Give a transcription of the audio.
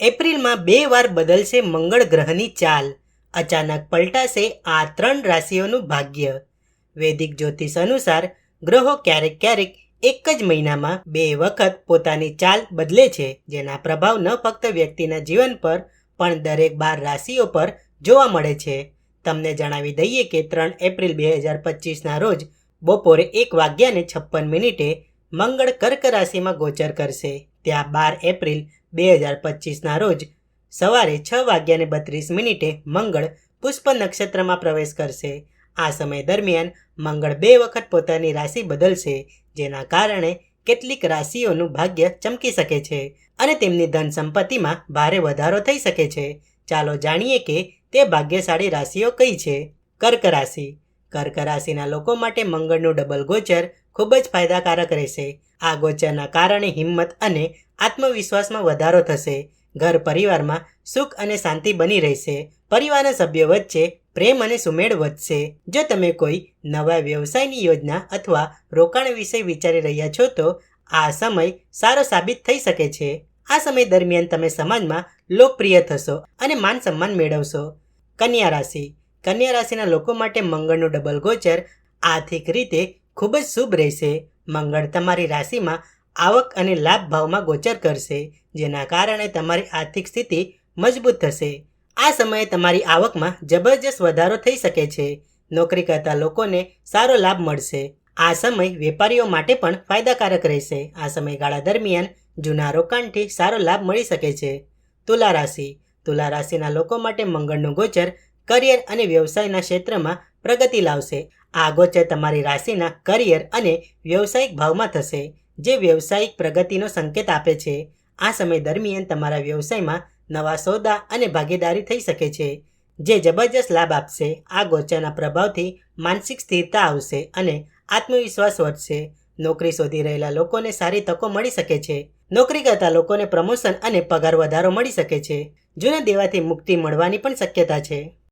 એપ્રિલમાં બે વાર બદલશે મંગળ ગ્રહની ચાલ. અચાનક પલટાશે આ ત્રણ રાશિઓનું ભાગ્ય. વૈદિક જ્યોતિષ અનુસાર ગ્રહો ક્યારેક ક્યારેક એક જ મહિનામાં બે વખત પોતાની ચાલ બદલે છે, જેના પ્રભાવ ન ફક્ત વ્યક્તિના જીવન પર, પણ દરેક બાર રાશિઓ પર જોવા મળે છે. તમને જણાવી દઈએ કે ત્રણ એપ્રિલ બે હજાર પચીસના રોજ બપોરે એક વાગ્યાને છપ્પન મિનિટે મંગળ કર્ક રાશિમાં ગોચર કરશે. ત્યાં બાર એપ્રિલ બે હજાર પચીસના રોજ સવારે છ વાગ્યાને બત્રીસ મિનિટે મંગળ પુષ્પ નક્ષત્રમાં પ્રવેશ કરશે. આ સમય દરમિયાન મંગળ બે વખત પોતાની રાશિ બદલશે, જેના કારણે કેટલીક રાશિઓનું ભાગ્ય ચમકી શકે છે અને તેમની ધન સંપત્તિમાં ભારે વધારો થઈ શકે છે. ચાલો જાણીએ કે તે ભાગ્યશાળી રાશિઓ કઈ છે? કર્ક રાશિ. કર્ક રાશિના લોકો માટે મંગળનું ડબલ ગોચર ખૂબ જ ફાયદાકારક રહેશે. આ ગોચરના કારણે હિંમત અને આત્મવિશ્વાસમાં વધારો થશે. ઘર પરિવારમાં સુખ અને શાંતિ બની રહેશે. પરિવારના સભ્યો વચ્ચે પ્રેમ અને સુમેળ વધશે. જો તમે કોઈ નવા વ્યવસાયની યોજના અથવા રોકાણ વિશે વિચારી રહ્યા છો, તો આ સમય સારો સાબિત થઈ શકે છે. આ સમય દરમિયાન તમે સમાજમાં લોકપ્રિય થશો અને માન સન્માન મેળવશો. કન્યા રાશિ. કન્યા રાશિના લોકો માટે મંગળનું ડબલ ગોચર આર્થિક રીતે ખૂબ જ શુભ રહેશે. મંગળ તમારી રાશિમાં આવક અને લાભ ભાવમાં ગોચર કરશે, જેના કારણે તમારી આર્થિક સ્થિતિ મજબૂત થશે. આ સમયે તમારી આવકમાં જબરજસ્ત વધારો થઈ શકે છે. નોકરી કરતા લોકોને સારો લાભ મળશે. આ સમય વેપારીઓ માટે પણ ફાયદાકારક રહેશે. આ સમયગાળા દરમિયાન જૂના રોકાણથી સારો લાભ મળી શકે છે. તુલા રાશિ. તુલા રાશિના લોકો માટે મંગળનું ગોચર કરિયર અને વ્યવસાયના ક્ષેત્રમાં પ્રગતિ લાવશે. આ ગોચર તમારી રાશિના કરિયર અને વ્યવસાયિક ભાવમાં થશે, જે વ્યવસાયિક પ્રગતિનો સંકેત આપે છે. આ સમય દરમિયાન તમારા વ્યવસાયમાં નવા સોદા અને ભાગીદારી થઈ શકે છે, જે જબરજસ્ત લાભ આપશે. આ ગોચરના પ્રભાવથી માનસિક સ્થિરતા આવશે અને આત્મવિશ્વાસ વધશે. નોકરી શોધી રહેલા લોકોને સારી તકો મળી શકે છે. નોકરી કરતા લોકોને પ્રમોશન અને પગાર વધારો મળી શકે છે. જૂના દેવાથી મુક્તિ મળવાની પણ શક્યતા છે.